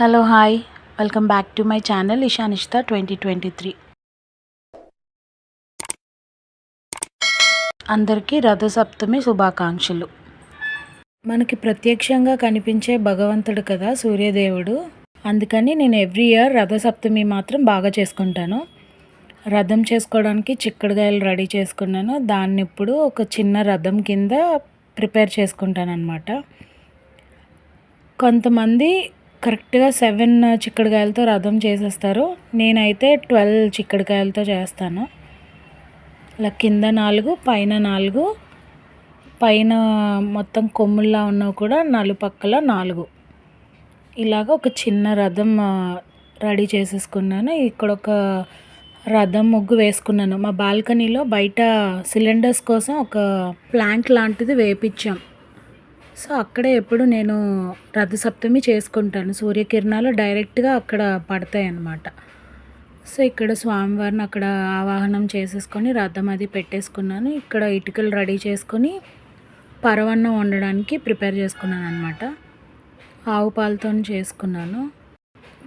Hello hi welcome back to my channel Ishanishta twenty twenty three అందరికీ రథసప్తమి శుభాకాంక్షలు. మనకి ప్రత్యక్షంగా కనిపించే భగవంతుడు కదా సూర్యదేవుడు. అందుకని నేను ఎవ్రీ ఇయర్ రథసప్తమి మాత్రం బాగా చేసుకుంటాను. రథం చేసుకోవడానికి చిక్కడకాయలు రెడీ చేసుకున్నాను. దాన్ని ఇప్పుడు ఒక చిన్న రథం కింద ప్రిపేర్ చేసుకుంటాను అనమాట కొంతమంది కరెక్ట్గా సెవెన్ చిక్కుడుకాయలతో రథం చేసేస్తారు. నేనైతే ట్వెల్వ్ చిక్కుడుకాయలతో చేస్తాను. ఇలా కింద నాలుగు పైన నాలుగు పైన మొత్తం కొమ్ముల్లా ఉన్నవి కూడా నలుపక్కల నాలుగు. ఇలాగ ఒక చిన్న రథం రెడీ చేసేసుకున్నాను. ఇక్కడ ఒక రథం ముగ్గు వేసుకున్నాను. మా బాల్కనీలో బయట సిలిండర్స్ కోసం ఒక ప్లాంట్ లాంటిది వేపించాం. సో అక్కడే ఎప్పుడు నేను రథ సప్తమి చేసుకుంటాను. సూర్యకిరణాలు డైరెక్ట్గా అక్కడ పడతాయి అన్నమాట సో ఇక్కడ స్వామివారిని అక్కడ ఆవాహనం చేసేసుకొని రథం అది పెట్టేసుకున్నాను. ఇక్కడ ఇటుకలు రెడీ చేసుకొని పరవన్నం వండడానికి ప్రిపేర్ చేసుకున్నాను అనమాట ఆవు పాలతో చేసుకున్నాను.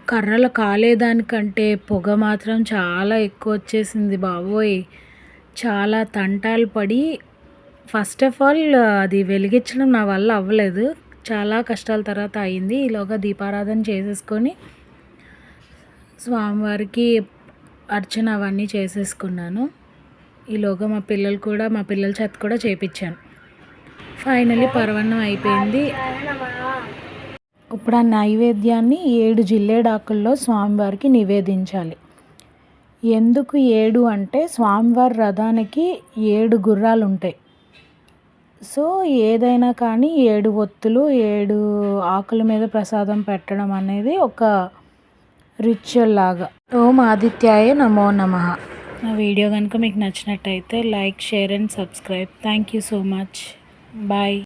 కర్రలు కాలేదానికంటే పొగ మాత్రం చాలా ఎక్కువ వచ్చేసింది బాబోయ్. చాలా తంటాలు పడి ఫస్ట్ ఆఫ్ ఆల్ అది వెలిగించడం నా వల్ల అవ్వలేదు. చాలా కష్టాల తర్వాత అయింది. ఈలోగా దీపారాధన చేసేసుకొని స్వామివారికి అర్చన అవన్నీ చేసేసుకున్నాను. ఈలోగా మా పిల్లలు కూడా మా పిల్లల చేత కూడా చేపించాను. ఫైనలీ పర్వణం అయిపోయింది. ఇప్పుడు ఆ నైవేద్యాన్ని ఏడు జిల్లేడాకుల్లో స్వామివారికి నివేదించాలి. ఎందుకు ఏడు అంటే స్వామివారి రథానికి ఏడు గుర్రాలు ఉంటాయి సో ఏదైనా కానీ ఏడు ఒత్తులు ఏడు ఆకుల మీద ప్రసాదం పెట్టడం అనేది ఒక రిచువల్ లాగా. ఓం ఆదిత్యాయ నమో నమ. నా వీడియో కనుక మీకు నచ్చినట్టయితే like share and subscribe. Thank you so much. Bye.